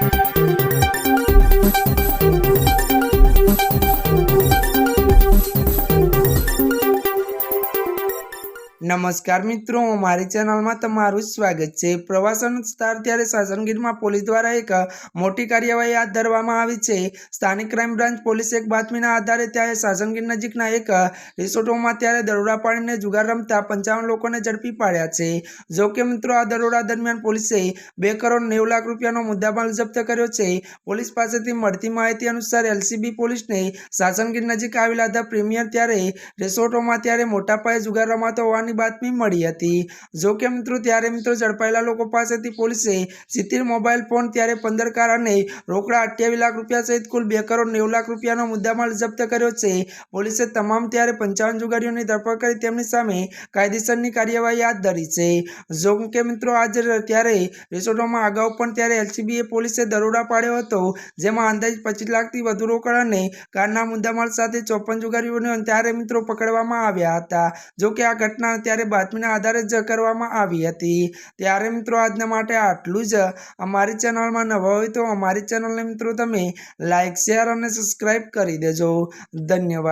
Thank you. નમસ્કાર મિત્રો, મારી ચેનલમાં તમારું સ્વાગત છે. પ્રવાસન સ્થળ ત્યારે સાસણગીરમાં પોલીસ દ્વારા એક મોટી કાર્યવાહી હાથ ધરવામાં આવી છે. સ્થાનિક ક્રાઇમ બ્રાન્ચ પોલીસે એક બાતમીના આધારે ત્યારે સાસણગીર નજીકના એક રિસોર્ટોમાં ત્યારે દરોડા પાડીને જુગાર રમતા પંચાવન લોકોને ઝડપી પાડ્યા છે. જો કે મિત્રો, આ દરોડા દરમિયાન પોલીસે બે કરોડ નેવું લાખ રૂપિયાનો મુદ્દામાલ જપ્ત કર્યો છે. પોલીસ પાસેથી મળતી માહિતી અનુસાર એલસીબી પોલીસને સાસણગીર નજીક આવેલા ધ પ્રીમિયર ત્યારે રિસોર્ટોમાં ત્યારે મોટા પાયે જુગાર રમાતો હોવાની બાતમી મળી હતી. જો કે મિત્રો, ત્યારે મિત્રો ઝડપાયેલા લોકો પાસેથી પોલીસે સિત્તેર મોબાઈલ ફોન ત્યારે પંદર કાર અને રોકડા અઠ્યાવીસ લાખ રૂપિયા સહિત કુલ બે કરોડ નેવું લાખ રૂપિયાનો મુદ્દામાલ જપ્ત કર્યો છે. પોલીસે તમામ ત્યારે પંચાવન જુગારીઓની ધરપકડ કરી તેમની સામે કાયદેસરની કાર્યવાહી હાથ ધરી છે. જો કે મિત્રો, આજે ત્યારે રિસોર્ટોમાં અગાઉ પણ ત્યારે એલસીબીએ પોલીસે દરોડા પાડ્યો હતો, જેમાં અંદાજિત પચીસ લાખથી વધુ રોકડ અને કારના મુદ્દામાલ સાથે ચોપન જુગારીઓને ત્યારે મિત્રો પકડવામાં આવ્યા હતા. જો કે આ ઘટના ત્યારે બાતમીના આધારે જ કરવામાં આવી હતી. ત્યારે મિત્રો આજના માટે આટલું જ. અમારી ચેનલમાં નવા હોય તો અમારી ચેનલને મિત્રો તમે લાઇક શેર અને સબસ્ક્રાઈબ કરી દેજો. ધન્યવાદ.